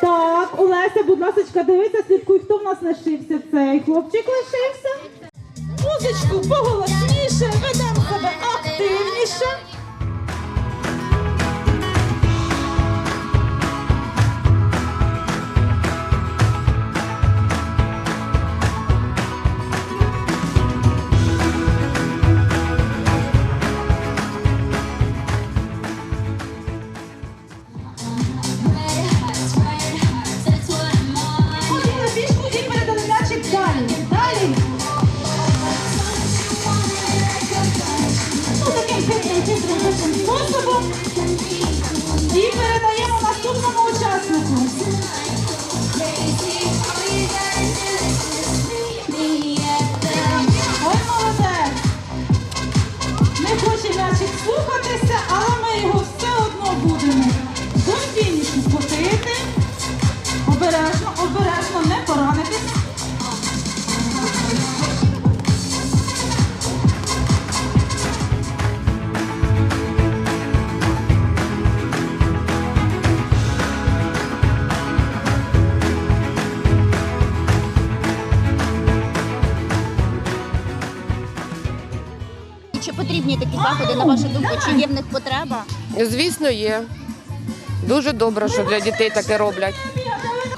Так, Олеся, будь ласка, дивися, слідкуй, хто в нас лишився цей хлопчик лишився. Музичку поголосніше, ведемо себе активніше. Заходи, на вашу думку, чи є в них потреба? Звісно, є. Дуже добре, що для дітей таке роблять.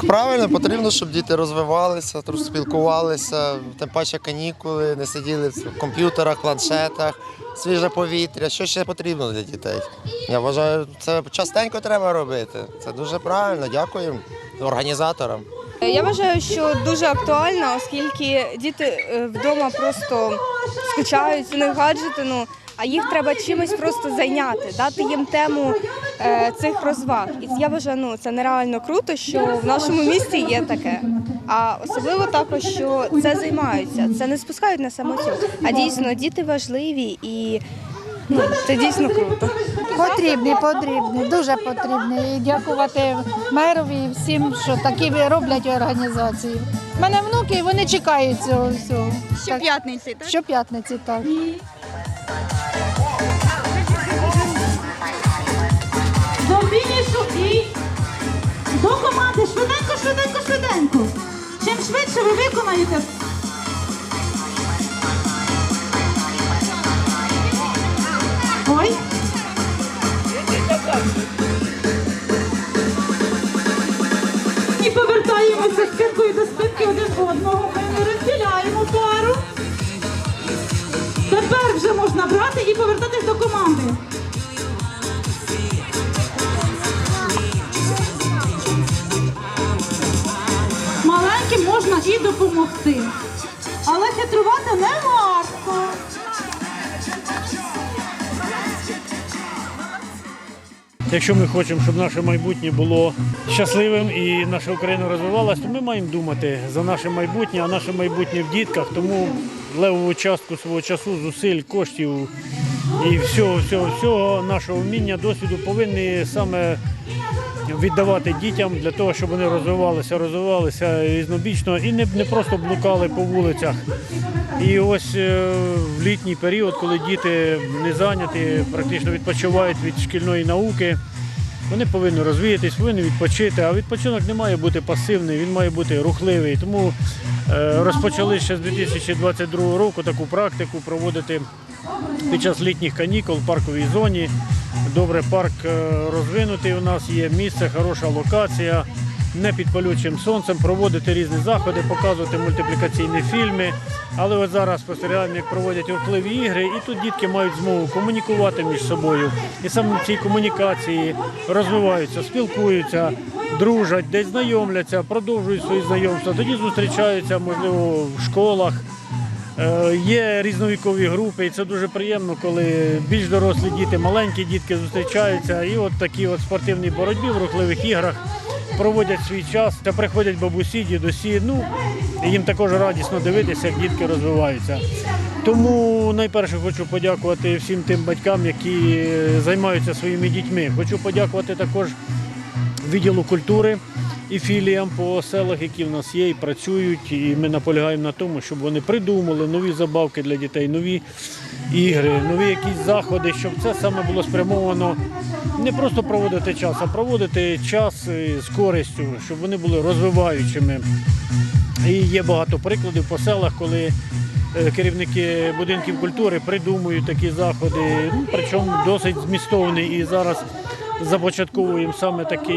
Правильно, потрібно, щоб діти розвивалися, спілкувалися, тим паче канікули, не сиділи в комп'ютерах, планшетах, свіже повітря. Що ще потрібно для дітей? Я вважаю, це частенько треба робити. Це дуже правильно. Дякую організаторам. Я вважаю, що дуже актуально, оскільки діти е, вдома просто скучають, у них гаджети, ну, а їх треба чимось просто зайняти, дати їм тему е, цих розваг. І я вважаю, ну, це нереально круто, що в нашому місті є таке. А особливо також, що це займаються, це не спускають на самотю. А дійсно діти важливі і ну, це дійсно круто. Потрібні, потрібні, дуже потрібні. І дякувати мерові і всім, що такі роблять організації. У мене внуки, вони чекають цього всього. Так, Щоп'ятниці, так? Щоп'ятниці, так. До команди. Швиденько, швиденько, швиденько. Чим швидше ви виконаєте. Ой. І повертаємося спинкою до спинки один одного. Ми не розділяємо пару. Тепер вже можна брати і повертатись Якщо ми хочемо, щоб наше майбутнє було щасливим і наша Україна розвивалася, то ми маємо думати за наше майбутнє, а наше майбутнє в дітках. Тому левову частку свого часу, зусиль, коштів і всього, всього, всього нашого вміння, досвіду повинні саме віддавати дітям для того, щоб вони розвивалися, розвивалися різнобічно і не, не просто блукали по вулицях. І ось е, в літній період, коли діти не зайняті, практично відпочивають від шкільної науки, вони повинні розвіятись, повинні відпочити. А відпочинок не має бути пасивний, він має бути рухливий. Тому е, розпочали ще з 2022 року таку практику проводити під час літніх канікул в парковій зоні. Добре, парк е, розвинутий у нас є місце, хороша локація. Не під палючим сонцем проводити різні заходи, показувати мультиплікаційні фільми. Але от зараз спостерігаємо, як проводять рухливі ігри, і тут дітки мають змогу комунікувати між собою. І саме в цій комунікації розвиваються, спілкуються, дружать, десь знайомляться, продовжують свої знайомства. Тоді зустрічаються, можливо, в школах. Е, Є різновікові групи, і це дуже приємно, коли більш дорослі діти, маленькі дітки зустрічаються і от такі от спортивній боротьбі в рухливих іграх проводять свій час та приходять бабусі, дідусі. Ну їм також радісно дивитися, як дітки розвиваються. Тому найперше хочу подякувати всім тим батькам, які займаються своїми дітьми. Хочу подякувати також відділу культури і філіям по селах, які в нас є, і працюють. І ми наполягаємо на тому, щоб вони придумали нові забавки для дітей, нові ігри, нові якісь заходи, щоб це саме було спрямовано не просто проводити час, а проводити час е, з користю, щоб вони були розвиваючими. І є багато прикладів по селах, коли е, керівники будинків культури придумують такі заходи, ну, причому досить змістовні. І зараз започатковуємо саме таку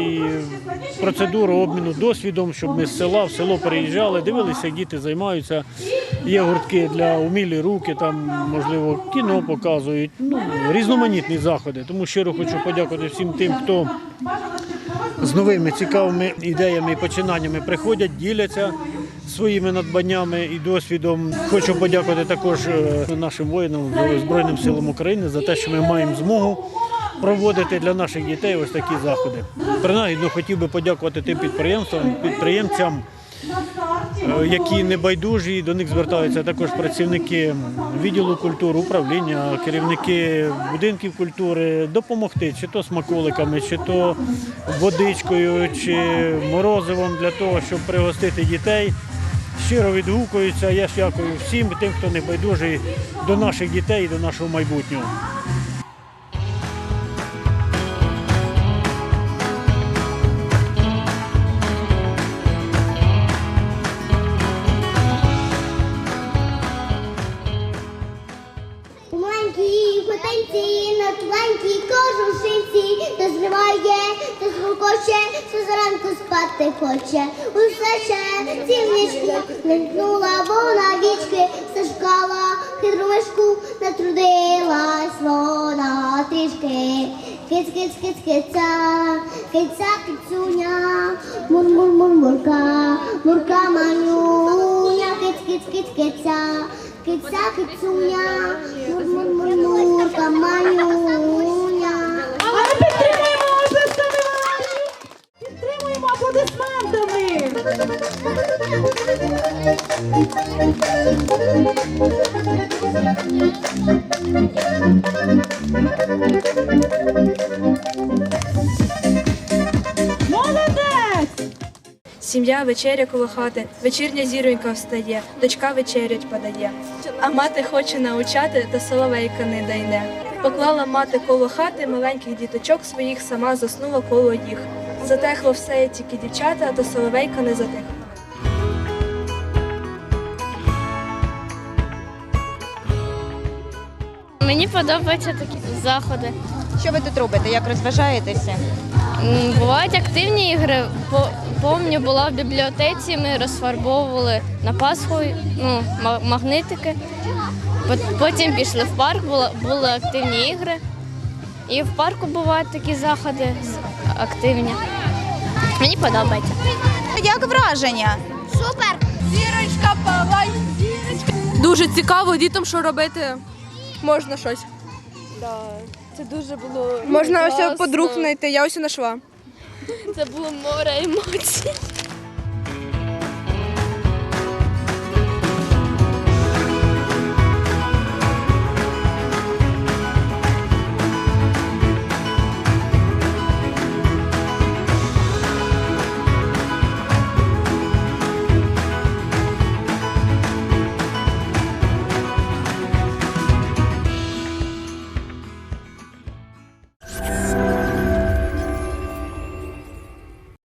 процедуру обміну досвідом, щоб ми з села в село переїжджали, дивилися, як діти займаються. Є гуртки для умілі руки, там можливо кіно показують. Ну, різноманітні заходи. Тому щиро хочу подякувати всім тим, хто з новими цікавими ідеями і починаннями приходять, діляться своїми надбаннями і досвідом. Хочу подякувати також е, нашим воїнам Збройним силам України за те, що ми маємо змогу проводити для наших дітей ось такі заходи. Принагідно хотів би подякувати тим підприємствам, підприємцям. е, Які небайдужі, до них звертаються також працівники відділу культури, управління, керівники будинків культури, допомогти чи то смаколиками, чи то водичкою, чи морозивом для того, щоб пригостити дітей. Щиро відгукуються. Я ж дякую всім тим, хто не байдужий до наших дітей і до нашого майбутнього. Кожушинці, то звукоче, що зранку спати хоче. Усе ще цілничку, лимкнула вона вічки, все шукала хитру мишку, вона трішки. Киць, киць, киць, киця, киця, кицюня, мур, мур, мур, мурка, мурка манюня, киць, киць, киць, киця. Киця, кицюня, мур, мур, мур, мурка, манюня. Молодець! Сім'я вечеря коло хати, вечірня зіронька встає, дочка вечерять подає. А мати хоче научати, та соловейка не дайне. Поклала мати коло хати маленьких діточок своїх, сама заснула коло їх. Затехло все тільки дівчата, та соловейка не затихла. Мені подобаються такі заходи. Що ви тут робите? Як розважаєтеся? М, Бувають активні ігри. По- Помню, була в бібліотеці, ми розфарбовували на Пасху ну, ма- магнитики. Пот- Потім пішли в парк, були, були активні ігри. І в парку бувають такі заходи з- активні. Мені подобається. Як враження? Дуже цікаво дітям, що робити. Можна щось. Це дуже було Можна ось подруг знайти, я ось знайшла. Це було море емоцій.